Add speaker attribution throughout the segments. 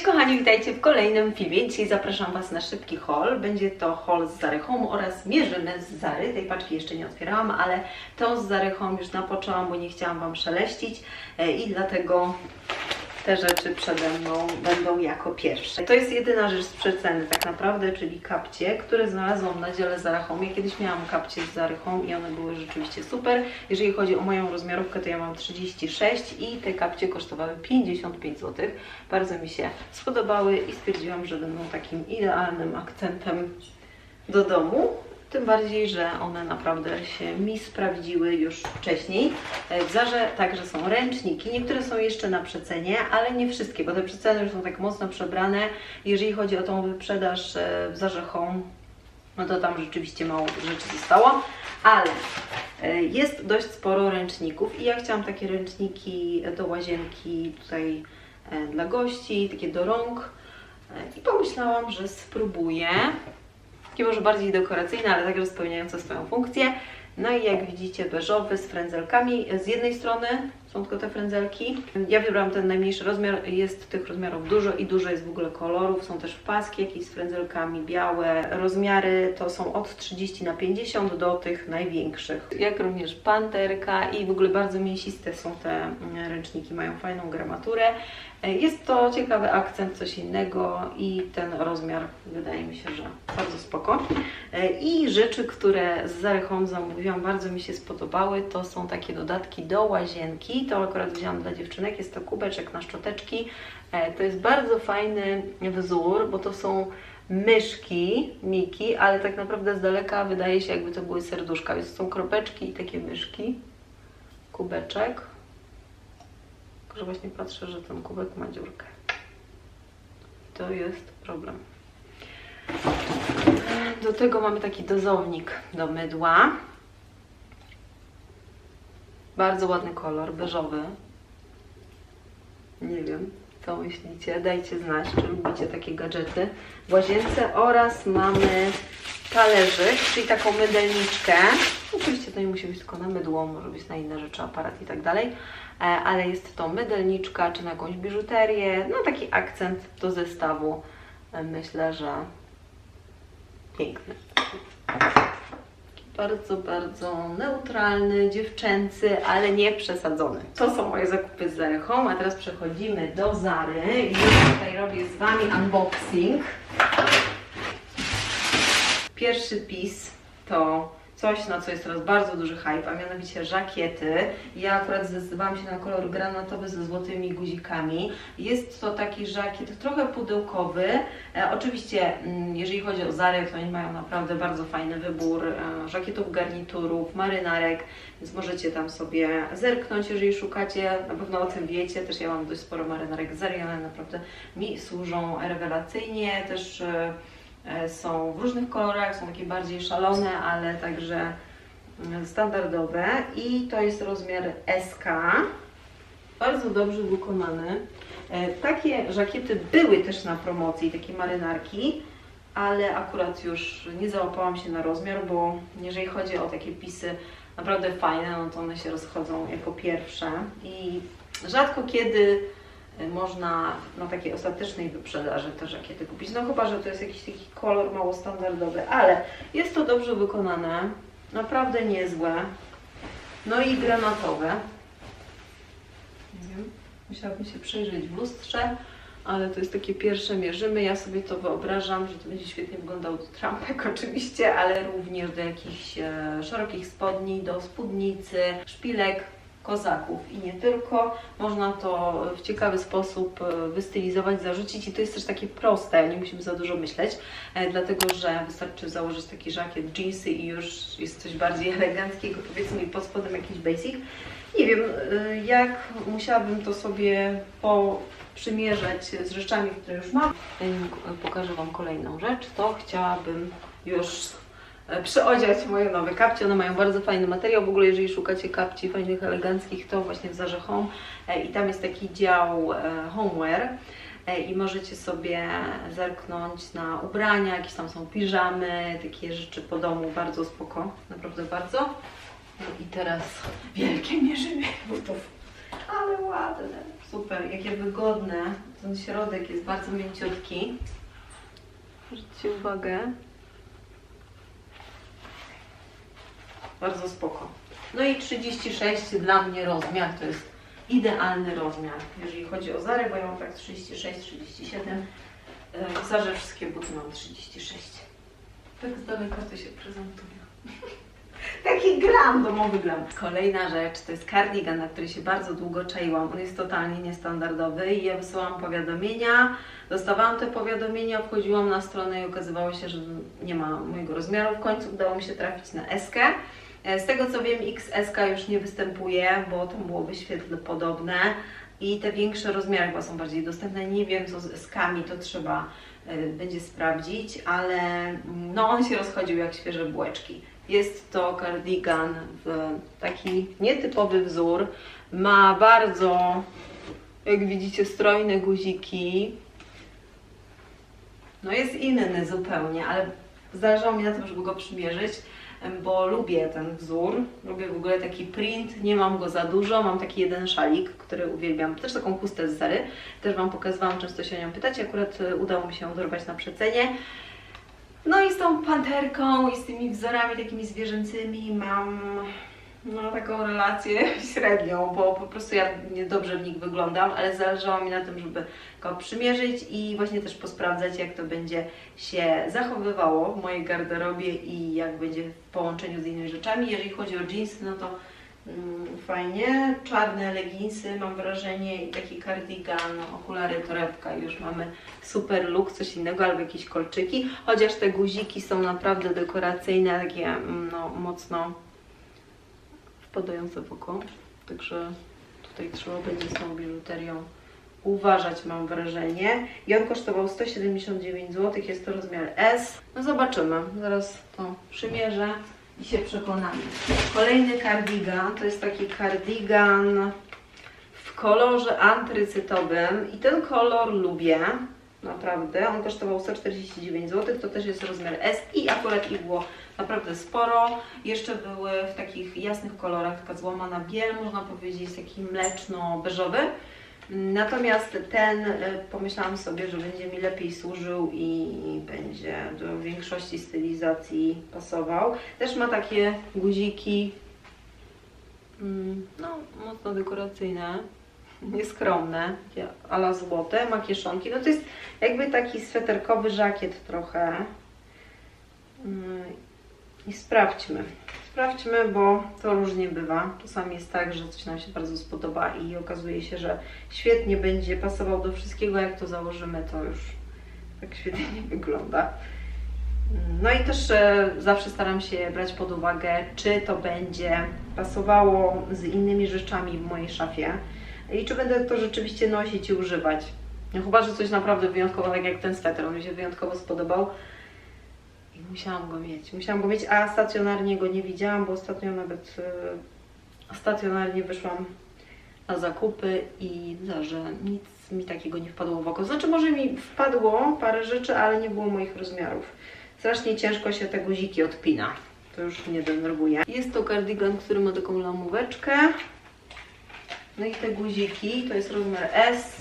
Speaker 1: Cześć kochani, witajcie w kolejnym filmie. Dzisiaj zapraszam Was na szybki haul. Będzie to haul z Zary Home oraz mierzymy z Zary. Tej paczki jeszcze nie otwierałam, ale to z Zary Home już napoczęłam, bo nie chciałam Wam szeleścić e, i dlatego te rzeczy przede mną będą jako pierwsze. To jest jedyna rzecz z przeceny tak naprawdę, czyli kapcie, które znalazłam na dziale Zara Home. Ja kiedyś miałam kapcie z Zary Home i one były rzeczywiście super. Jeżeli chodzi o moją rozmiarówkę, to ja mam 36 i te kapcie kosztowały 55 zł. Bardzo mi się spodobały i stwierdziłam, że będą takim idealnym akcentem do domu. Tym bardziej, że one naprawdę się mi sprawdziły już wcześniej. E, W Zarze także są ręczniki. Niektóre są jeszcze na przecenie, ale nie wszystkie, bo te przeceny już są tak mocno przebrane. Jeżeli chodzi o tą wyprzedaż e, w Zarze Home, no to tam rzeczywiście mało rzeczy zostało, ale e, jest dość sporo ręczników i ja chciałam takie ręczniki do łazienki tutaj dla gości, takie do rąk i pomyślałam, że spróbuję. Może bardziej dekoracyjne, ale także spełniające swoją funkcję. No i jak widzicie beżowy z frędzelkami. Z jednej strony są tylko te frędzelki. Ja wybrałam ten najmniejszy rozmiar, jest tych rozmiarów dużo i dużo jest w ogóle kolorów. Są też paski jakieś z frędzelkami, białe. Rozmiary to są od 30 na 50 do tych największych. Jak również panterka i w ogóle bardzo mięsiste są te ręczniki, mają fajną gramaturę. Jest to ciekawy akcent, coś innego i ten rozmiar wydaje mi się, że bardzo spoko. I rzeczy, które z Zary zamówiłam, bardzo mi się spodobały, to są takie dodatki do łazienki. To akurat wzięłam dla dziewczynek, jest to kubeczek na szczoteczki. E, To jest bardzo fajny wzór, bo to są myszki, miki, ale tak naprawdę z daleka wydaje się jakby to były serduszka, więc są kropeczki i takie myszki. Kubeczek. Że właśnie patrzę, że ten kubek ma dziurkę. To jest problem. Do tego mamy taki dozownik do mydła. Bardzo ładny kolor, beżowy. Nie wiem, co myślicie. Dajcie znać, czy lubicie takie gadżety w łazience. Oraz mamy talerzyk, czyli taką mydelniczkę. Oczywiście to nie musi być tylko na mydło, może być na inne rzeczy, aparat i tak dalej. E, Ale jest to mydelniczka, czy na jakąś biżuterię. No taki akcent do zestawu. E, Myślę, że piękny. Bardzo, bardzo neutralny, dziewczęcy, ale nie przesadzony. To są moje zakupy z Zary Home, a teraz przechodzimy do Zary. I tutaj robię z Wami unboxing. Pierwszy pis to coś, na co jest teraz bardzo duży hype, a mianowicie żakiety. Ja akurat zdecydowałam się na kolor granatowy ze złotymi guzikami. Jest to taki żakiet trochę pudełkowy. E, oczywiście, mm, jeżeli chodzi o Zarę, to oni mają naprawdę bardzo fajny wybór e, żakietów, garniturów, marynarek, więc możecie tam sobie zerknąć, jeżeli szukacie. Na pewno o tym wiecie, też ja mam dość sporo marynarek Zary, one naprawdę mi służą rewelacyjnie. Też E, są w różnych kolorach, są takie bardziej szalone, ale także mm, standardowe i to jest rozmiar SK. Bardzo dobrze wykonany. E, Takie żakiety były też na promocji, takie marynarki, ale akurat już nie załapałam się na rozmiar, bo jeżeli chodzi o takie pisy naprawdę fajne, no to one się rozchodzą jako pierwsze i rzadko kiedy można na takiej ostatecznej wyprzedaży te żakiety kupić. No chyba, że to jest jakiś taki kolor mało standardowy, ale jest to dobrze wykonane, naprawdę niezłe. No i granatowe. Nie wiem, musiałabym się przejrzeć w lustrze, ale to jest takie pierwsze mierzymy. Ja sobie to wyobrażam, że to będzie świetnie wyglądał do trampek oczywiście, ale również do jakichś e, szerokich spodni, do spódnicy, szpilek, kozaków i nie tylko. Można to w ciekawy sposób e, wystylizować, zarzucić i to jest też takie proste, nie musimy za dużo myśleć, e, dlatego że wystarczy założyć taki żakiet, jeansy i już jest coś bardziej eleganckiego, powiedzmy pod spodem jakiś basic. Nie wiem, y, jak musiałabym to sobie poprzymierzać z rzeczami, które już mam. Zanim pokażę Wam kolejną rzecz, to chciałabym już e, przyodziać moje nowe kapcie. One mają bardzo fajny materiał. W ogóle, jeżeli szukacie kapci fajnych, eleganckich, to właśnie w Zarze Home. E, I tam jest taki dział e, homeware. E, I możecie sobie zerknąć na ubrania, jakieś tam są piżamy, takie rzeczy po domu, bardzo spoko, naprawdę bardzo. No i teraz wielkie mierzymy butów, ale ładne, Super, jakie wygodne. Ten środek jest bardzo mięciutki. Zwróćcie uwagę. Bardzo spoko. No i 36 dla mnie rozmiar to jest idealny rozmiar, jeżeli chodzi o Zarę, bo ja mam tak 36, 37. E, W Zarze wszystkie buty mam 36. Tak z daleka to się prezentuje. Taki glam, domowy glam. Kolejna rzecz to jest kardigan, na który się bardzo długo czaiłam. On jest totalnie niestandardowy i ja wysyłam powiadomienia, dostawałam te powiadomienia, wchodziłam na stronę i okazywało się, że nie ma mojego rozmiaru. W końcu udało mi się trafić na SK. E, Z tego co wiem, XSK już nie występuje, bo tam było wyświetle podobne i te większe rozmiary chyba są bardziej dostępne. Nie wiem co z SK-ami, to trzeba e, będzie sprawdzić, ale mm, no on się rozchodził jak świeże bułeczki. Jest to kardigan w taki nietypowy wzór. Ma bardzo, jak widzicie, strojne guziki. No jest inny zupełnie, ale zależało mi na tym, żeby go przymierzyć, bo lubię ten wzór. Lubię w ogóle taki print, nie mam go za dużo. Mam taki jeden szalik, który uwielbiam. Też taką chustę z Zary. Też Wam pokazywałam, często się o nią pytacie. Akurat e, udało mi się ją dorwać na przecenie. No i z tą panterką i z tymi wzorami takimi zwierzęcymi mam no, taką relację średnią, bo po prostu ja niedobrze w nich wyglądam, ale zależało mi na tym, żeby go przymierzyć i właśnie też posprawdzać, jak to będzie się zachowywało w mojej garderobie i jak będzie w połączeniu z innymi rzeczami. Jeżeli chodzi o jeansy, no to mm, fajnie. Czarne leginsy mam wrażenie i taki cardigan, okulary, torebka już mamy super look, coś innego albo jakieś kolczyki, chociaż te guziki są naprawdę dekoracyjne, takie mm, no, mocno wpadające w oko, także tutaj trzeba będzie z tą biżuterią uważać, mam wrażenie. I on kosztował 179 zł, jest to rozmiar S. No zobaczymy, zaraz to przymierzę i się przekonamy. Kolejny kardigan, to jest taki kardigan w kolorze antrycytowym i ten kolor lubię, naprawdę. On kosztował 149 zł, to też jest rozmiar S i akurat ich było naprawdę sporo. Jeszcze były w takich jasnych kolorach, taka złamana biel, można powiedzieć, taki mleczno-beżowy. Natomiast ten y, pomyślałam sobie, że będzie mi lepiej służył i będzie do większości stylizacji pasował. Też ma takie guziki, mm, no mocno dekoracyjne, nieskromne, ala złote, ma kieszonki. No to jest jakby taki sweterkowy żakiet trochę. I sprawdźmy. Sprawdźmy, bo to różnie bywa. Czasami jest tak, że coś nam się bardzo spodoba i okazuje się, że świetnie będzie pasował do wszystkiego. Jak to założymy, to już tak świetnie nie wygląda. No i też e, zawsze staram się brać pod uwagę, czy to będzie pasowało z innymi rzeczami w mojej szafie i czy będę to rzeczywiście nosić i używać. No chyba, że coś naprawdę wyjątkowo, tak jak ten sweter, on mi się wyjątkowo spodobał musiałam go mieć. Musiałam go mieć, a stacjonarnie go nie widziałam, bo ostatnio nawet e, stacjonarnie wyszłam na zakupy i za, że nic mi takiego nie wpadło w oko. Znaczy może mi wpadło parę rzeczy, ale nie było moich rozmiarów. Strasznie ciężko się te guziki odpina. To już mnie denerwuje. Jest to kardigan, który ma taką lamóweczkę. No i te guziki, to jest rozmiar S.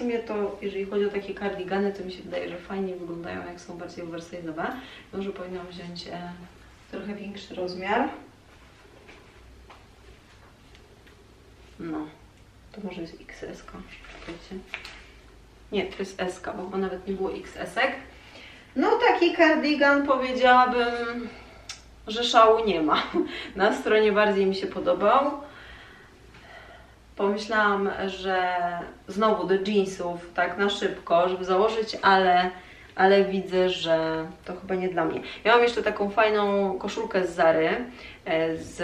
Speaker 1: Sumie to, jeżeli chodzi o takie kardigany, to mi się wydaje, że fajnie wyglądają, jak są bardziej oversize'owe. Może powinnam wziąć e, trochę większy rozmiar. No, to może jest XS. Czekajcie. Nie, to jest S, bo nawet nie było XS-ek. No taki kardigan powiedziałabym, że szału nie ma. Na stronie bardziej mi się podobał. Pomyślałam, że znowu do jeansów, tak na szybko, żeby założyć, ale, ale widzę, że to chyba nie dla mnie. Ja mam jeszcze taką fajną koszulkę z Zary e, z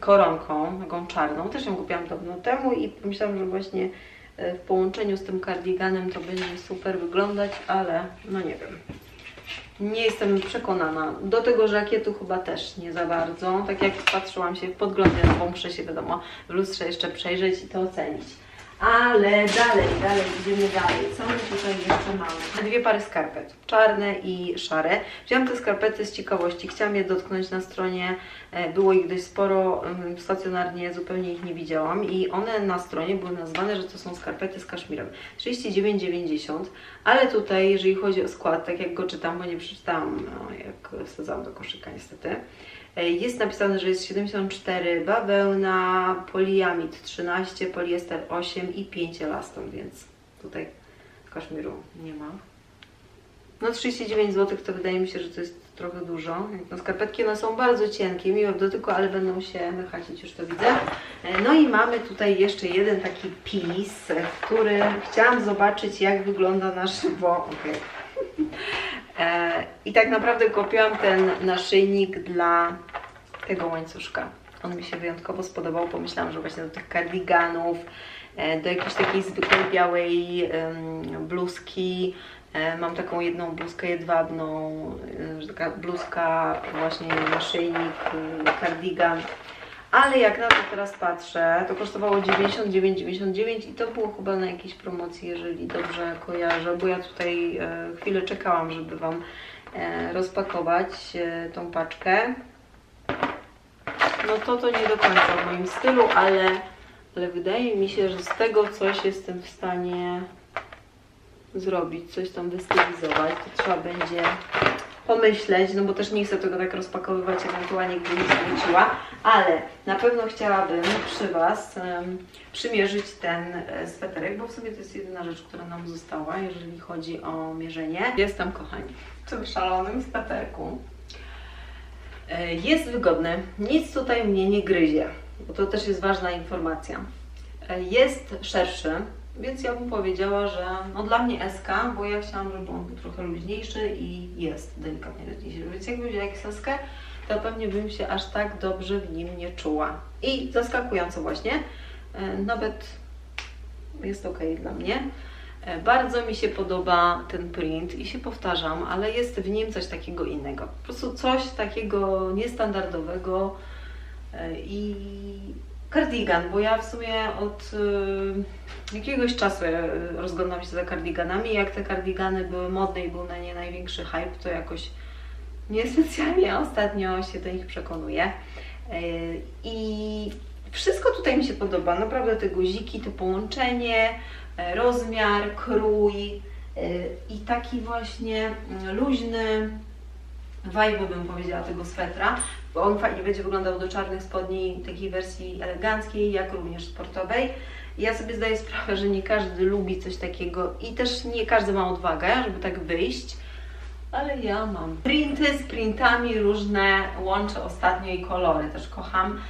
Speaker 1: koronką, taką czarną. Też ją kupiłam dawno temu i pomyślałam, że właśnie e, w połączeniu z tym kardiganem to będzie super wyglądać, ale no nie wiem. Nie jestem przekonana. Do tego żakietu chyba też nie za bardzo. Tak jak patrzyłam się w podglądzie, no bo muszę się wiadomo w lustrze jeszcze przejrzeć i to ocenić. Ale dalej, dalej, idziemy dalej. Co my tutaj jeszcze mamy? Dwie pary skarpet, czarne i szare. Wziąłam te skarpety z ciekawości, chciałam je dotknąć na stronie, e, było ich dość sporo, em, stacjonarnie zupełnie ich nie widziałam i one na stronie były nazwane, że to są skarpety z kaszmirem. 39,90, ale tutaj, jeżeli chodzi o skład, tak jak go czytam, bo nie przeczytałam, no, jak wsadzałam do koszyka niestety, Jest napisane, że jest 74 bawełna, poliamid 13, poliester 8 i 5 elaston, więc tutaj kaszmiru nie ma. No 39 zł to wydaje mi się, że to jest trochę dużo. No, skarpetki one są bardzo cienkie, miłe w dotyku, ale będą się mychacić, już to widzę. E, No i mamy tutaj jeszcze jeden taki pis, e, który chciałam zobaczyć jak wygląda na żywo. Okej. E, I tak naprawdę kupiłam ten naszyjnik dla tego łańcuszka. On mi się wyjątkowo spodobał. Pomyślałam, że właśnie do tych kardiganów, e, do jakiejś takiej zwykłej białej bluzki. E, Mam taką jedną bluzkę jedwabną, e, taka bluzka, właśnie naszyjnik, e, kardigan. Ale jak na to teraz patrzę, to kosztowało 99,99 i to było chyba na jakiejś promocji, jeżeli dobrze kojarzę, bo ja tutaj e, chwilę czekałam, żeby Wam e, rozpakować e, tą paczkę. No to to nie do końca w moim stylu, ale, ale wydaje mi się, że z tego coś jestem w stanie zrobić, coś tam wystylizować, to trzeba będzie pomyśleć, no bo też nie chcę tego tak rozpakowywać, ewentualnie gdy nie zwróciła, ale na pewno chciałabym przy Was em, przymierzyć ten e, sweterek, bo w sumie to jest jedyna rzecz, która nam została, jeżeli chodzi o mierzenie. Jestem, kochani, w tym szalonym sweterku. E, Jest wygodny, nic tutaj mnie nie gryzie, bo to też jest ważna informacja. E, Jest szerszy, więc ja bym powiedziała, że no dla mnie SK, bo ja chciałam, żeby on był trochę luźniejszy i jest delikatnie luźniejszy. Więc jakbym wzięła XS, to pewnie bym się aż tak dobrze w nim nie czuła. I zaskakująco właśnie, e, nawet jest ok dla mnie. E, Bardzo mi się podoba ten print i się powtarzam, ale jest w nim coś takiego innego. Po prostu coś takiego niestandardowego e, i kardigan, bo ja w sumie od y, jakiegoś czasu e, rozglądam się za kardiganami. Jak te kardigany były modne i był na nie największy hype, to jakoś niespecjalnie ostatnio się do nich przekonuję. E, I wszystko tutaj mi się podoba. Naprawdę te guziki, to połączenie, e, rozmiar, krój i taki właśnie luźny vibe bym powiedziała tego swetra, bo on fajnie będzie wyglądał do czarnych spodni, takiej wersji eleganckiej, jak również sportowej. Ja sobie zdaję sprawę, że nie każdy lubi coś takiego i też nie każdy ma odwagę, żeby tak wyjść, ale ja mam. Printy z printami różne, łączę ostatnio i kolory też kocham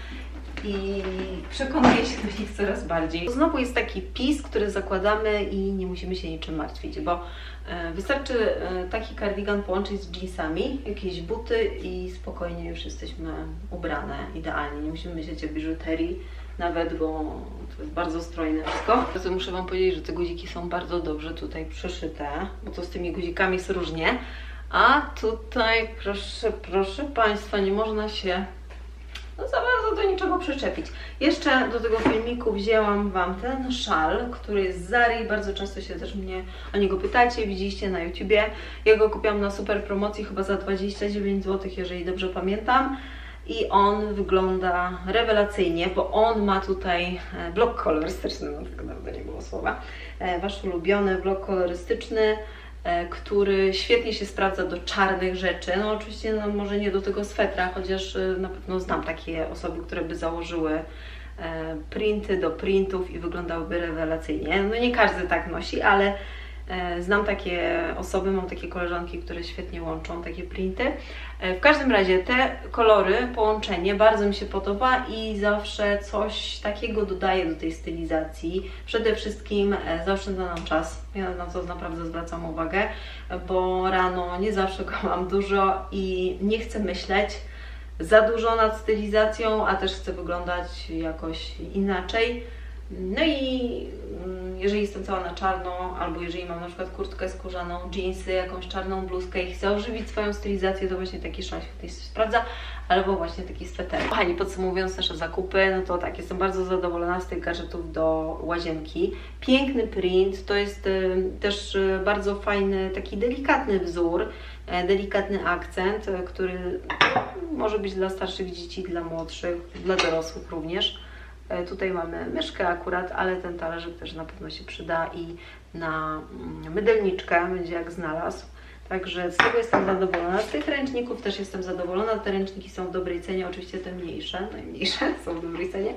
Speaker 1: i przekonuję się do nich coraz bardziej. Znowu jest taki pis, który zakładamy i nie musimy się niczym martwić, bo e, wystarczy e, taki kardigan połączyć z jeansami, jakieś buty i spokojnie już jesteśmy ubrane idealnie. Nie musimy myśleć o biżuterii nawet, bo to jest bardzo strojne wszystko. Bardzo muszę Wam powiedzieć, że te guziki są bardzo dobrze tutaj przyszyte, bo to z tymi guzikami jest różnie. A tutaj, proszę, proszę Państwa, nie można się do niczego przyczepić. Jeszcze do tego filmiku wzięłam Wam ten szal, który jest z Zari. Bardzo często się też mnie o niego pytacie, widzieliście na YouTubie. Ja go kupiłam na super promocji, chyba za 29 zł, jeżeli dobrze pamiętam. I on wygląda rewelacyjnie, bo on ma tutaj e, blok kolorystyczny, no tak naprawdę nie było słowa. E, Wasz ulubiony blok kolorystyczny który świetnie się sprawdza do czarnych rzeczy. No oczywiście no, może nie do tego swetra, chociaż e, na pewno znam takie osoby, które by założyły e, printy do printów i wyglądałyby rewelacyjnie. No nie każdy tak nosi, ale e, znam takie osoby, mam takie koleżanki, które świetnie łączą takie printy. E, W każdym razie te kolory, połączenie bardzo mi się podoba i zawsze coś takiego dodaję do tej stylizacji. Przede wszystkim e, zaoszczędza nam czas. Ja na to naprawdę zwracam uwagę, bo rano nie zawsze go mam dużo i nie chcę myśleć za dużo nad stylizacją, a też chcę wyglądać jakoś inaczej. No i jeżeli jestem cała na czarno, albo jeżeli mam na przykład kurtkę skórzaną, jeansy, jakąś czarną bluzkę i chcę ożywić swoją stylizację, to właśnie taki szal się sprawdza, albo właśnie taki sweter. Kochani, podsumowując nasze zakupy, no to tak, jestem bardzo zadowolona z tych gadżetów do łazienki. Piękny print, to jest y, też y, bardzo fajny, taki delikatny wzór, e, delikatny akcent, e, który może być dla starszych dzieci, dla młodszych, dla dorosłych również. E, Tutaj mamy myszkę akurat, ale ten talerzyk też na pewno się przyda i na mm, mydelniczkę będzie jak znalazł. Także z tego jestem zadowolona. Z tych ręczników też jestem zadowolona. Te ręczniki są w dobrej cenie, oczywiście te mniejsze, najmniejsze są w dobrej cenie,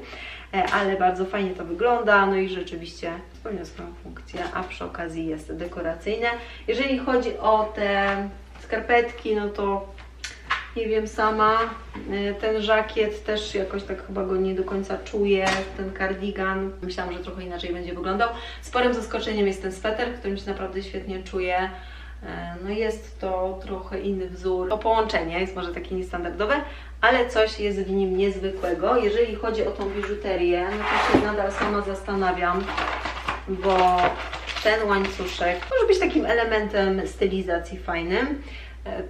Speaker 1: E, ale bardzo fajnie to wygląda. No i rzeczywiście spełnia swoją funkcję, a przy okazji jest dekoracyjne. Jeżeli chodzi o te skarpetki, no to nie wiem sama. Y, Ten żakiet też jakoś tak chyba go nie do końca czuję. Ten kardigan. Myślałam, że trochę inaczej będzie wyglądał. Sporym zaskoczeniem jest ten sweter, którym się naprawdę świetnie czuję. Y, No jest to trochę inny wzór. To połączenie jest może takie niestandardowe, ale coś jest w nim niezwykłego. Jeżeli chodzi o tą biżuterię, no to się nadal sama zastanawiam, bo ten łańcuszek może być takim elementem stylizacji fajnym.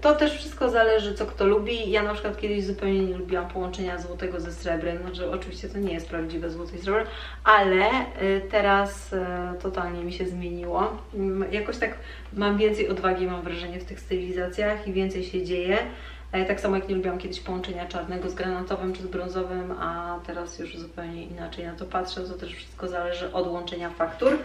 Speaker 1: To też wszystko zależy, co kto lubi. Ja na przykład kiedyś zupełnie nie lubiłam połączenia złotego ze srebrem. Znaczy, oczywiście to nie jest prawdziwe złoto i srebro, ale y, teraz y, totalnie mi się zmieniło. Mm, Jakoś tak mam więcej odwagi, mam wrażenie, w tych stylizacjach i więcej się dzieje. Tak samo jak nie lubiłam kiedyś połączenia czarnego z granatowym czy z brązowym, a teraz już zupełnie inaczej na to patrzę. To też wszystko zależy od łączenia faktur. E,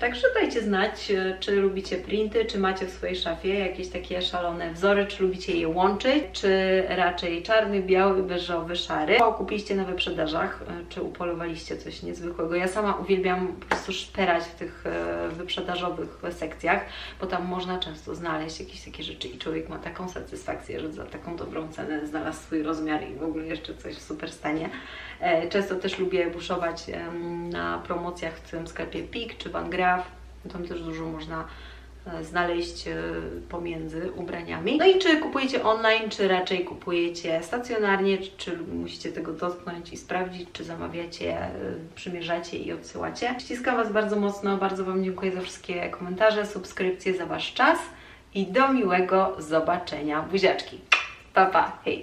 Speaker 1: Także dajcie znać, e, czy lubicie printy, czy macie w swojej szafie jakieś takie szalone wzory, czy lubicie je łączyć, czy raczej czarny, biały, beżowy, szary. Co kupiliście na wyprzedażach, e, czy upolowaliście coś niezwykłego. Ja sama uwielbiam po prostu szperać w tych wyprzedażowych sekcjach, bo tam można często znaleźć jakieś takie rzeczy i człowiek ma taką satysfakcję, że za taką dobrą cenę znalazł swój rozmiar i w ogóle jeszcze coś w super stanie. E, Często też lubię buszować na promocjach w tym sklepie PIK czy Van Graaf. Tam też dużo można e, znaleźć e, pomiędzy ubraniami. No i czy kupujecie online, czy raczej kupujecie stacjonarnie, czy, musicie tego dotknąć i sprawdzić, czy zamawiacie, przymierzacie i odsyłacie. Ściskam Was bardzo mocno, bardzo Wam dziękuję za wszystkie komentarze, subskrypcje, za Wasz czas i do miłego zobaczenia. Buziaczki. Pa, pa, hej!